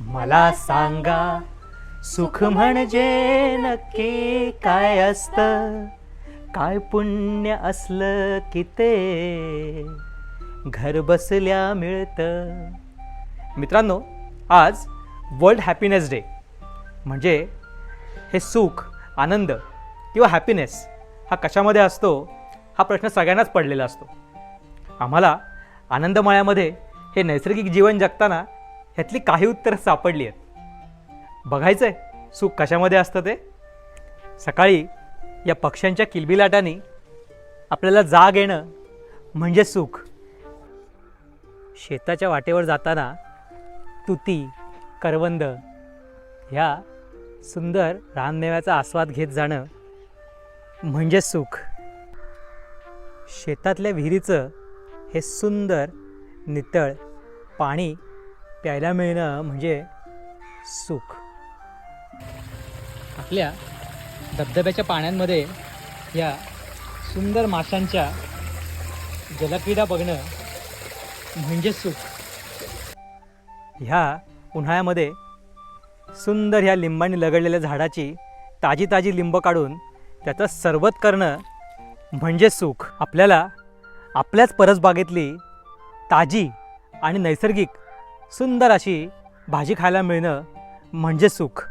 मला सांगा सुख म्हणजे नक्की काय असत? काय पुण्य असलं की ते? घर बसल्या मिळतं. मित्रांनो आज वर्ल्ड हॅपीनेस डे म्हणजे हे सुख आनंद किंवा हॅपीनेस हा कशामध्ये असतो? हा प्रश्न सगळ्यांनाच पडलेला असतो. आम्हाला आनंदमाळ्यामध्ये हे नैसर्गिक जीवन जगताना ह्यातली काही उत्तरं सापडली आहेत. बघायचं आहे सुख कशामध्ये असतं ते? सकाळी या पक्ष्यांच्या किलबिलाटाने आपल्याला जाग येणं म्हणजे सुख. शेताच्या वाटेवर जाताना तुती करवंद ह्या सुंदर रानमेव्याचा आस्वाद घेत जाणं म्हणजे सुख. शेतातल्या विहिरीचं हे सुंदर नितळ पाणी प्यायला मिळणं म्हणजे सुख. आपल्या धबधब्याच्या पाण्यांमध्ये या सुंदर माशांच्या जलक्रीडा बघणं म्हणजे सुख. ह्या उन्हाळ्यामध्ये सुंदर ह्या लिंबाने लगडलेल्या झाडाची ताजी ताजी लिंब काढून त्याचं सरबत करणं म्हणजे सुख. आपल्याला आपल्याच परसबागेतली ताजी आणि नैसर्गिक सुंदर अशी भाजी खायला मिळणं म्हणजे सुख.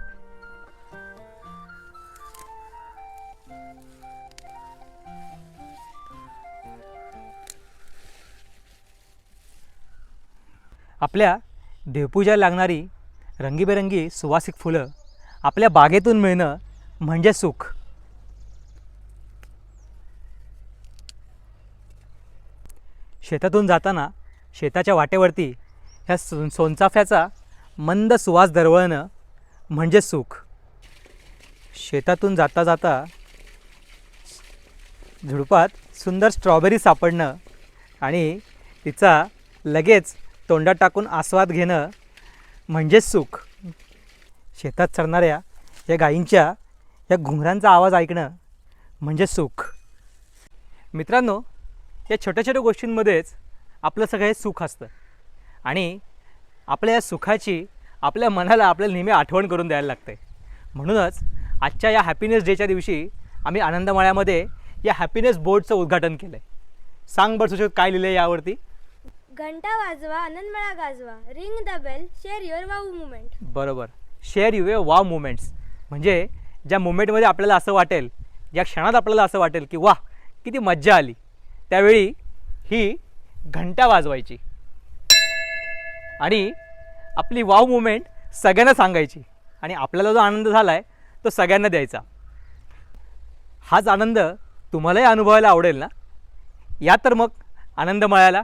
आपल्या देवपूजा लागणारी रंगीबेरंगी सुवासिक फुलं आपल्या बागेतून मिळणं म्हणजे सुख. शेतातून जाताना शेताच्या वाटेवरती ह्या सो सोनचाफ्याचा मंद सुवास दरवळणं म्हणजे सुख. शेतातून जाता जाता झुडपात सुंदर स्ट्रॉबेरी सापडणं आणि तिचा लगेच तोंडात टाकून आस्वाद घेणं म्हणजे सुख. शेतात चरणाऱ्या या गायींच्या या घुंगरांचा आवाज ऐकणं म्हणजे सुख. मित्रांनो या छोट्या छोट्या गोष्टींमध्येच आपलं सगळं हे सुख असतं. आणि आपल्या या सुखाची आपल्या मनाला आपल्याला नेहमी आठवण करून द्यायला लागते. म्हणूनच आजच्या या हॅपीनेस डेच्या दिवशी आम्ही आनंदमळ्यामध्ये या हॅपीनेस बोर्डचं उद्घाटन केलं आहे सांग बरं सुशोत काय लिहिलं आहे यावरती? घंटा वाजवा आनंदमेळा गाजवा. Ring the bell share your wow moment बरोबर. Share you a wow moments म्हणजे ज्या मुमेंटमध्ये आपल्याला असं वाटेल ज्या क्षणात आपल्याला असं वाटेल की वाह किती मज्जा आली. त्यावेळी ही घंटा वाजवायची. आणि आपली वाव मुमेंट सगळ्यांना सांगायची. आणि आपल्याला जो आनंद झाला आहे तो सगळ्यांना द्यायचा. हाच आनंद तुम्हालाही अनुभवायला आवडेल ना? या तर मग आनंद मळायला